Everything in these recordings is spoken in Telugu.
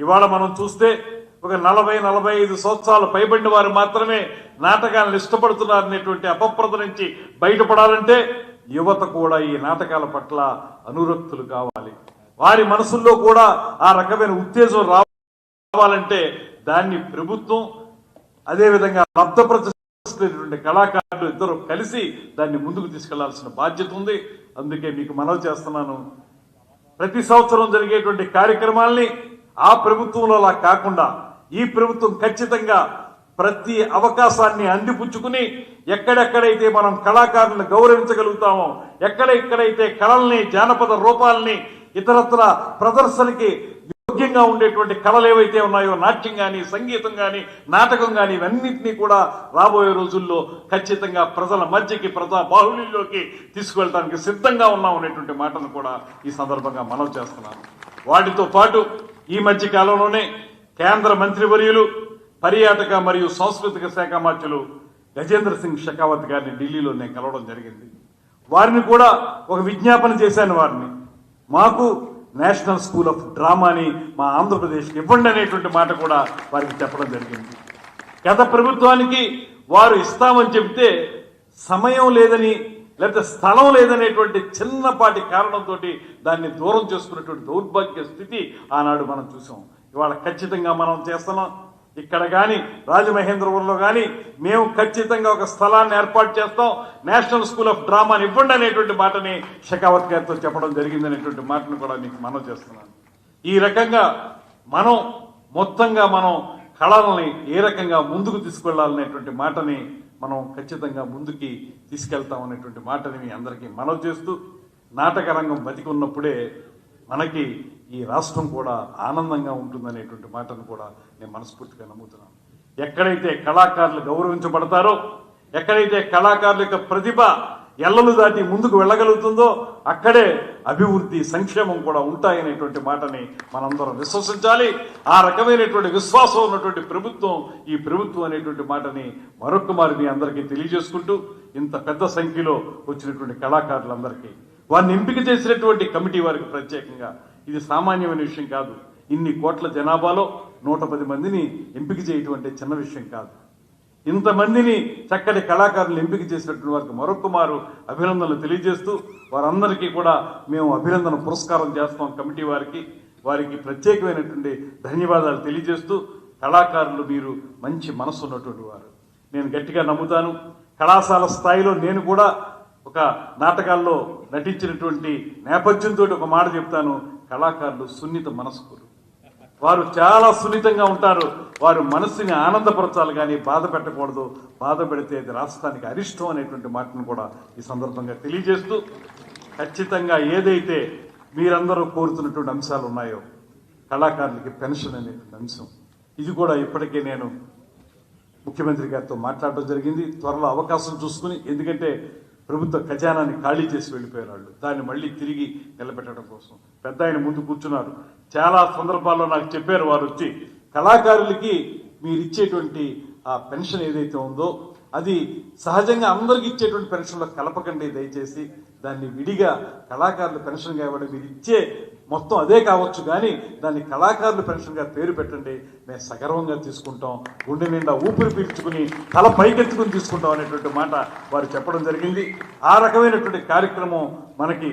ఇవాళ మనం చూస్తే ఒక నలభై నలభై ఐదు సంవత్సరాలు పైబడిన వారు మాత్రమే నాటకాలను ఇష్టపడుతున్నారనేటువంటి అపప్రద నుంచి బయటపడాలంటే యువత కూడా ఈ నాటకాల పట్ల అనురక్తులు కావాలి. వారి మనసుల్లో కూడా ఆ రకమైన ఉత్తేజం రావాలంటే దాన్ని ప్రభుత్వం అదేవిధంగా లబ్ధప్రతిష్ఠితులైనటువంటి కళాకారులు ఇద్దరు కలిసి దాన్ని ముందుకు తీసుకెళ్ళాల్సిన బాధ్యత ఉంది. అందుకే మీకు మనవి చేస్తున్నాను. ప్రతి సంవత్సరం జరిగేటువంటి కార్యక్రమాల్ని ఆ ప్రభుత్వంలో అలా కాకుండా ఈ ప్రభుత్వం ఖచ్చితంగా ప్రతి అవకాశాన్ని అందిపుచ్చుకుని ఎక్కడెక్కడైతే మనం కళాకారులను గౌరవించగలుగుతామో ఎక్కడెక్కడైతే కళల్ని జానపద రూపాలని ఇతరత్ర ప్రదర్శనకి యోగ్యంగా ఉండేటువంటి కళలు ఏవైతే ఉన్నాయో నాట్యం కానీ సంగీతం కానీ నాటకం కానీ ఇవన్నింటినీ కూడా రాబోయే రోజుల్లో ఖచ్చితంగా ప్రజల మధ్యకి ప్రజా బాహుళ్యంలోకి తీసుకువెళ్ళడానికి సిద్ధంగా ఉన్నాం అనేటువంటి మాటను కూడా ఈ సందర్భంగా మనం చేస్తున్నాను. వాటితో పాటు ఈ మధ్య కాలంలోనే కేంద్ర మంత్రివర్యులు పర్యాటక మరియు సాంస్కృతిక శాఖ మంత్రులు గజేంద్ర సింగ్ షెకావత్ గారిని ఢిల్లీలో నేను కలవడం జరిగింది. వారిని కూడా ఒక విజ్ఞాపన చేశాను వారిని. మాకు నేషనల్ స్కూల్ ఆఫ్ డ్రామాని మా ఆంధ్రప్రదేశ్కి ఇవ్వండి అనేటువంటి మాట కూడా వారికి చెప్పడం జరిగింది. గత ప్రభుత్వానికి వారు ఇస్తామని చెబితే సమయం లేదని లేకపోతే స్థలం లేదనేటువంటి చిన్నపాటి కారణంతో దాన్ని దూరం చేసుకున్నటువంటి దౌర్భాగ్య స్థితి ఆనాడు మనం చూసాం. ఇవాళ ఖచ్చితంగా మనం చేస్తున్నాం. ఇక్కడ కానీ రాజమహేంద్రవరంలో కానీ మేము ఖచ్చితంగా ఒక స్థలాన్ని ఏర్పాటు చేస్తాం. నేషనల్ స్కూల్ ఆఫ్ డ్రామాని ఇవ్వండి అనేటువంటి మాటని షెకావత్ గారితో చెప్పడం జరిగిందనేటువంటి మాటను కూడా మీకు మనం చేస్తున్నాను. ఈ రకంగా మనం మొత్తంగా మనం కళలని ఏ రకంగా ముందుకు తీసుకెళ్ళాలనేటువంటి మాటని మనం ఖచ్చితంగా ముందుకి తీసుకెళ్తామనేటువంటి మాటని మీ అందరికీ మనవి చేస్తూ నాటక రంగం బతికున్నప్పుడే మనకి ఈ రాష్ట్రం కూడా ఆనందంగా ఉంటుందనేటువంటి మాటను కూడా నేను మనస్ఫూర్తిగా నమ్ముతున్నాను. ఎక్కడైతే కళాకారులు గౌరవించబడతారో ఎక్కడైతే కళాకారుల యొక్క ప్రతిభ ఎల్లలు దాటి ముందుకు వెళ్ళగలుగుతుందో అక్కడే అభివృద్ధి సంక్షేమం కూడా ఉంటాయనేటువంటి మాటని మనందరం విశ్వసించాలి. ఆ రకమైనటువంటి విశ్వాసం ఉన్నటువంటి ప్రభుత్వం ఈ ప్రభుత్వం అనేటువంటి మాటని మరొక మీ అందరికీ తెలియజేసుకుంటూ ఇంత పెద్ద సంఖ్యలో వచ్చినటువంటి కళాకారులందరికీ వారిని ఎంపిక చేసినటువంటి కమిటీ వారికి ప్రత్యేకంగా ఇది సామాన్యమైన విషయం కాదు. ఇన్ని కోట్ల జనాభాలో నూట పది మందిని ఎంపిక చేయటం అంటే చిన్న విషయం కాదు. ఇంతమందిని చక్కటి కళాకారులు ఎంపిక చేసినటువంటి వారికి మరొక మారు అభినందనలు తెలియజేస్తూ వారందరికీ కూడా మేము అభినందన పురస్కారం చేస్తాం కమిటీ వారికి. వారికి ప్రత్యేకమైనటువంటి ధన్యవాదాలు తెలియజేస్తూ కళాకారులు మీరు మంచి మనసు ఉన్నటువంటి వారు. నేను గట్టిగా నమ్ముతాను కళాశాల స్థాయిలో నేను కూడా ఒక నాటకాల్లో నటించినటువంటి నేపథ్యంతో ఒక మాట చెప్తాను కళాకారులు సున్నిత మనస్కులు. వారు చాలా సున్నితంగా ఉంటారు. వారు మనస్సుని ఆనందపరచాలి కానీ బాధ పెట్టకూడదు. బాధ పెడితే అది రాష్ట్రానికి అరిష్టం అనేటువంటి మాటను కూడా ఈ సందర్భంగా తెలియజేస్తూ ఖచ్చితంగా ఏదైతే మీరందరూ కోరుతున్నటువంటి అంశాలు ఉన్నాయో కళాకారులకి పెన్షన్ అనేటువంటి అంశం ఇది కూడా ఇప్పటికే నేను ముఖ్యమంత్రి గారితో మాట్లాడడం జరిగింది. త్వరలో అవకాశం చూసుకుని ఎందుకంటే ప్రభుత్వ ఖజానాన్ని ఖాళీ చేసి వెళ్ళిపోయారు వాళ్ళు దాన్ని మళ్ళీ తిరిగి నిలబెట్టడం కోసం. పెద్ద ఆయన ముందు కూర్చున్నారు. చాలా సందర్భాల్లో నాకు చెప్పారు వారు వచ్చి కళాకారులకి మీరు ఇచ్చేటువంటి ఆ పెన్షన్ ఏదైతే ఉందో అది సహజంగా అందరికి ఇచ్చేటువంటి పెన్షన్లో కలపకండి దయచేసి. దాన్ని విడిగా కళాకారుల పెన్షన్గా ఇవ్వడం మీరు ఇచ్చే మొత్తం అదే కావచ్చు కానీ దాన్ని కళాకారుల పెన్షన్గా పేరు పెట్టండి. మేము సగర్వంగా తీసుకుంటాం. గుండె నిండా ఊపిరి పీల్చుకుని తల పైకెత్తుకుని తీసుకుంటాం అనేటువంటి మాట వారు చెప్పడం జరిగింది. ఆ రకమైనటువంటి కార్యక్రమం మనకి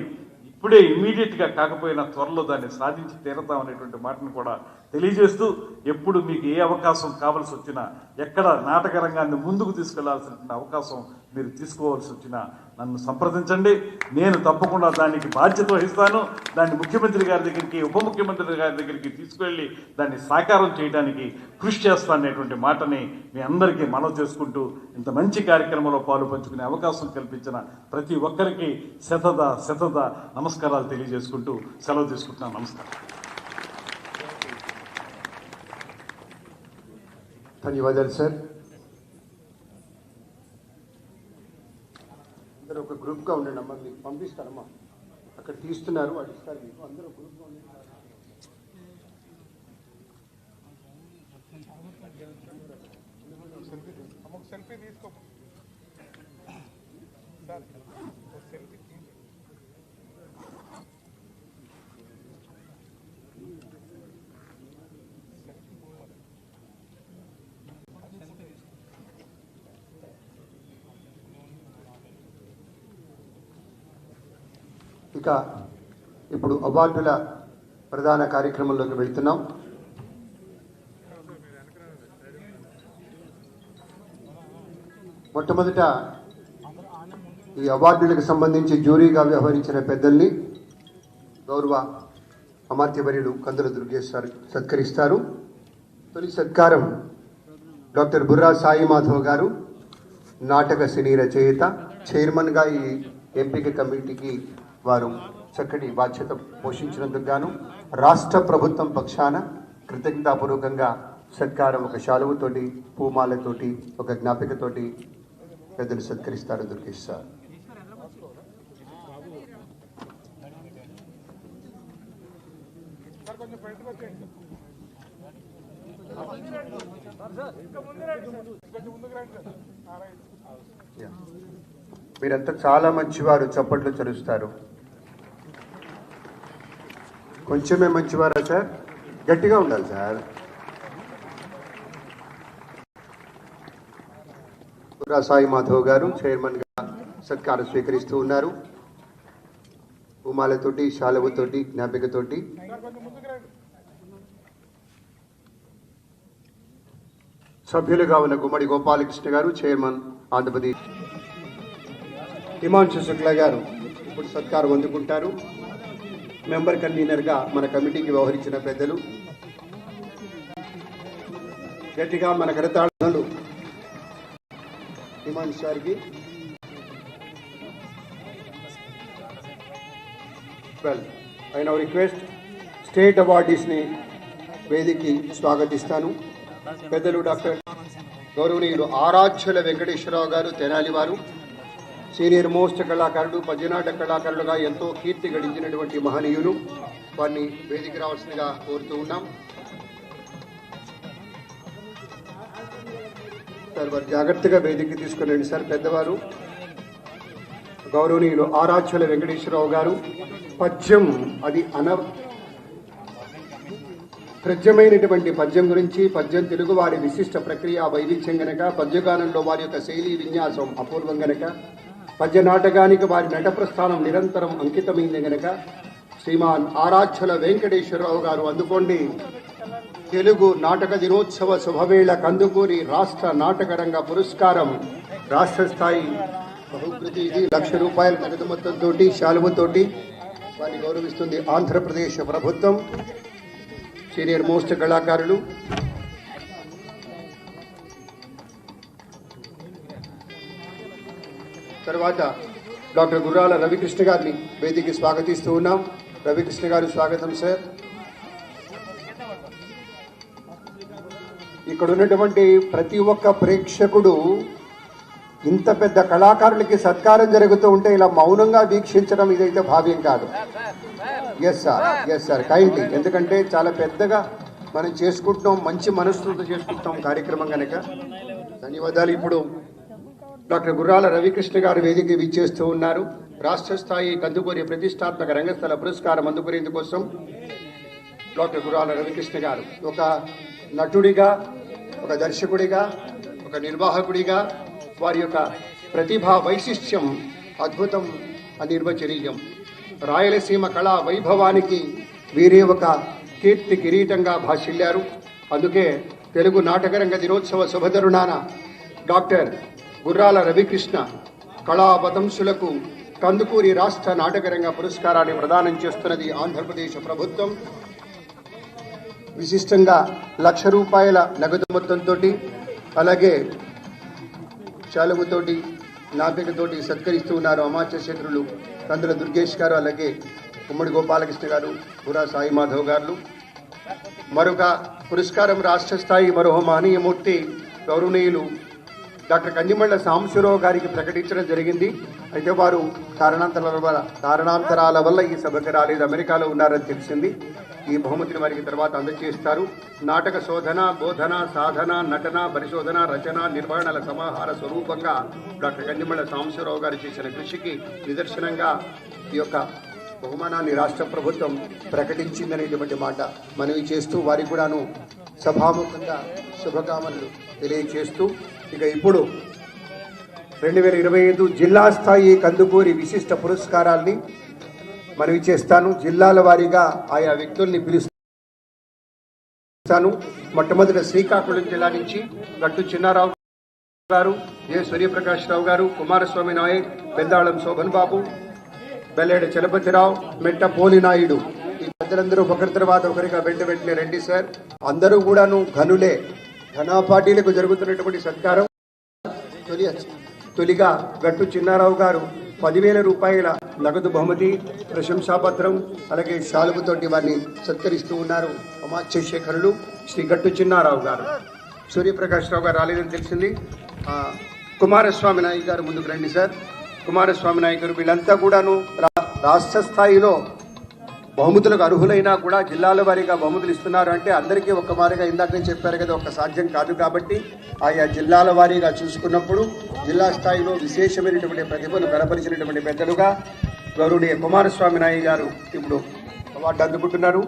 ఇప్పుడే ఇమీడియట్గా కాకపోయినా త్వరలో దాన్ని సాధించి తీరతాం అనేటువంటి మాటను కూడా తెలియజేస్తూ ఎప్పుడు మీకు ఏ అవకాశం కావలసి వచ్చినా ఎక్కడ నాటక రంగాన్ని ముందుకు తీసుకెళ్ళాల్సిన అవకాశం మీరు తీసుకోవాల్సి వచ్చినా నన్ను సంప్రదించండి. నేను తప్పకుండా దానికి బాధ్యత వహిస్తాను. దాన్ని ముఖ్యమంత్రి గారి దగ్గరికి ఉప ముఖ్యమంత్రి గారి దగ్గరికి తీసుకువెళ్ళి దాన్ని సాకారం చేయడానికి కృషి చేస్తాననేటువంటి మాటని మీ అందరికీ మనవి చేసుకుంటూ ఇంత మంచి కార్యక్రమంలో పాలు పంచుకునే అవకాశం కల్పించిన ప్రతి ఒక్కరికి శతద శతద నమస్కారాలు తెలియజేసుకుంటూ సెలవు తీసుకుంటున్నాను నమస్కారం. ధన్యవాదాలు సార్. ఒక గ్రూప్గా ఉండండి అమ్మా మీకు పంపిస్తారమ్మా అక్కడ తీస్తున్నారు వాళ్ళు ఇస్తారు మీకు. అందరూ గ్రూప్గా ఉండండి. సెల్ఫీ తీసుకో. సెల్ఫీ ఇక ఇప్పుడు అవార్డుల ప్రధాన కార్యక్రమంలోకి వెళ్తున్నాం. మొట్టమొదట ఈ అవార్డులకు సంబంధించి జ్యూరీగా వ్యవహరించిన పెద్దల్ని గౌరవ అమాత్యవర్యులు కందుల దుర్గేశ్వర్ సత్కరిస్తారు. తొలి సత్కారం డాక్టర్ బుర్రా సాయి మాధవ్ గారు నాటక సినీ రచయిత చైర్మన్గా ఈ ఎంపిక కమిటీకి వారు చక్కటి బాధ్యత పోషించినందుకు గాను రాష్ట్ర ప్రభుత్వం పక్షాన కృతజ్ఞతాపూర్వకంగా సత్కారం ఒక శాలువుతోటి పూమాలతోటి ఒక జ్ఞాపికతోటి పెద్దలు సత్కరిస్తారు దుర్గేష్ సార్. మీరంతా చాలా మంచివారు చప్పట్లు చరుస్తారు. కొంచెమే మంచివారా సార్? గట్టిగా ఉండాలి సార్. సాయి మాధవ్ గారు చైర్మన్గా సత్కారం స్వీకరిస్తూ ఉన్నారు. ఉమాలతోటి శాలవుతోటి జ్ఞాపికతోటి. సభ్యులుగా ఉన్న గుమ్మడి గోపాలకృష్ణ గారు చైర్మన్ ఆంధ్రప్రదేశ్. హిమాంశు శుక్ల గారు ఇప్పుడు సత్కారం అందుకుంటారు. మెంబర్ కన్వీనర్గా మన కమిటీకి వ్యవహరించిన పెద్దలు గట్టిగా మన కరతాళాలు హిమాన్స్ గారికి well I now request state అవార్డీస్ని వేదికి స్వాగతిస్తాను. పెద్దలు డాక్టర్ గౌరవనీయులు ఆరాధ్యుల వెంకటేశ్వరరావు గారు తెనాలి వారు సీనియర్ మోస్ట్ కళాకారుడు పద్యనాట కళాకారులుగా ఎంతో కీర్తి గడించినటువంటి మహనీయులు. వారిని వేదిక రావాల్సిందిగా కోరుతూ ఉన్నాం. సార్ వారు జాగ్రత్తగా వేదికకి తీసుకురండి సార్ పెద్దవారు. గౌరవనీయులు ఆరాధ్యుల వెంకటేశ్వరరావు గారు పద్యం అది అన ప్రజమైనటువంటి పద్యం గురించి పద్యం తెలుగు వారి విశిష్ట ప్రక్రియ వైవిధ్యం గనక పద్యగానంలో వారి యొక్క శైలి విన్యాసం అపూర్వం గనక పద్య నాటకానికి వారి నట ప్రస్థానం నిరంతరం అంకితమైంది గనక శ్రీమాన్ ఆరాధ్యుల వెంకటేశ్వరరావు గారు అందుకోండి. తెలుగు నాటక దినోత్సవ శుభవేళ కందుకూరి రాష్ట్ర నాటకరంగ పురస్కారం. రాష్ట్ర స్థాయి బహుకృతి ఇది లక్ష రూపాయల నగదు మొత్తంతో శాలువతోటి వారిని గౌరవిస్తుంది ఆంధ్రప్రదేశ్ ప్రభుత్వం. సీనియర్ మోస్ట్ కళాకారులు తర్వాత డాక్టర్ గుర్రాల రవికృష్ణ గారిని వేదికకి స్వాగతిస్తూ ఉన్నాం. రవికృష్ణ గారు స్వాగతం సార్. ఇక్కడ ఉన్నటువంటి ప్రతి ఒక్క ప్రేక్షకుడు ఇంత పెద్ద కళాకారులకి సత్కారం జరుగుతూ ఉంటే ఇలా మౌనంగా వీక్షించడం ఇదైతే భావ్యం కాదు. Yes sir yes sir kindly ఎందుకంటే చాలా పెద్దగా మనం చేసుకుంటున్నాం మంచి మనస్సుతో చేసుకుంటున్నాం కార్యక్రమం కనుక. ధన్యవాదాలు ఇప్పుడు. డాక్టర్ గుర్రాల రవికృష్ణ గారు వేదిక విచ్చేస్తూ ఉన్నారు. రాష్ట్ర స్థాయి కందుకూరి ప్రతిష్టాత్మక రంగస్థల పురస్కారం అందుకునేందుకోసం డాక్టర్ గుర్రాల రవికృష్ణ గారు ఒక నటుడిగా ఒక దర్శకుడిగా ఒక నిర్వాహకుడిగా వారి యొక్క ప్రతిభా వైశిష్ట్యం అద్భుతం అనిర్వచనీయం రాయలసీమ కళా వైభవానికి వీరే ఒక కీర్తి కిరీటంగా భాషిల్లారు. అందుకే తెలుగు నాటకరంగ దినోత్సవ శుభతరుణాన డాక్టర్ గుర్రాల రవికృష్ణ కళావతంసులకు కందుకూరి రాష్ట్ర నాటకరంగ పురస్కారాన్ని ప్రదానం చేస్తున్నది ఆంధ్రప్రదేశ్ ప్రభుత్వం. విశిష్టంగా లక్ష రూపాయల నగదు మొత్తంతో అలాగే చాలువుతోటి నాపికతోటి సత్కరిస్తూ ఉన్నారు అమాత్య కందుల దుర్గేష్ గారు అలాగే ఉమ్మడి గోపాలకృష్ణ గారు పురా సాయి మాధవ్ గారు. మరొక పురస్కారం రాష్ట్ర స్థాయి మరో మహనీయమూర్తి గౌరవనీయులు డాక్టర్ కందిమళ్ళ సాంబశివరావు గారికి ప్రకటించడం జరిగింది. అయితే వారు కారణాంతరాల వల్ల కారణాంతరాల వల్ల ఈ సభకు రాలేదు. అమెరికాలో ఉన్నారని తెలిసింది. ఈ బహుమతిని వారికి తర్వాత అందజేస్తారు. నాటక శోధన బోధన సాధన నటన పరిశోధన రచన నిర్వహణల సమాహార స్వరూపంగా డాక్టర్ కందిమళ్ళ సాంబశివరావు గారు చేసిన కృషికి నిదర్శనంగా ఈ యొక్క బహుమానాన్ని రాష్ట్ర ప్రభుత్వం ప్రకటించిందనేటువంటి మాట మనవి చేస్తూ వారికి కూడాను సభాముఖంగా శుభకామనలు తెలియజేస్తూ ఇక ఇప్పుడు రెండు వేల ఇరవై ఐదు జిల్లా స్థాయి కందుకూరి విశిష్ట పురస్కారాల్ని మనవి చేస్తాను జిల్లాల వారీగా ఆయా వ్యక్తుల్ని పిలుస్తాను. మొట్టమొదట శ్రీకాకుళం జిల్లా నుంచి గట్టు చిన్నారావు గారు ఏ సూర్యప్రకాష్ రావు గారు కుమారస్వామి నాయక్ పెద్దాళం శోభన్ బాబు బెల్లేడు చలపతిరావు మెట్ట పోలినాయుడు ఈ పెద్దలందరూ ఒకరి తర్వాత ఒకరిగా వెంట వెంటనే రండి సార్. అందరూ కూడాను ఘనులే. ఘనా పార్టీలకు జరుగుతున్నటువంటి సత్కారం తొలి తొలిగా గట్టు చిన్నారావు గారు పదివేల రూపాయల నగదు బహుమతి ప్రశంసాపత్రం అలాగే శాలుపుతోటి వారిని సత్కరిస్తూ ఉన్నారు అమాత్యశేఖరులు శ్రీ గట్టు చిన్నారావు గారు. సూర్యప్రకాష్ రావు గారు రాలేదని తెలిసింది. కుమారస్వామి నాయక్ గారు ముందుకు రండి సార్. కుమారస్వామి నాయక్ గారు వీళ్ళంతా కూడాను రా- రాష్ట్ర స్థాయిలో బహుమతులకు అర్హులైనా కూడా జిల్లాల వారీగా బహుమతులు ఇస్తున్నారు అంటే అందరికీ ఒక్క మారిగా ఇందాక నేను చెప్పారు కదా ఒక సాధ్యం కాదు కాబట్టి ఆయా జిల్లాల వారీగా చూసుకున్నప్పుడు జిల్లా స్థాయిలో విశేషమైనటువంటి ప్రతిభను కనపరిచినటువంటి పెద్దలుగా గౌరవనీయ కుమారస్వామి నాయుడు గారు ఇప్పుడు అవార్డు అందుకుంటున్నారు.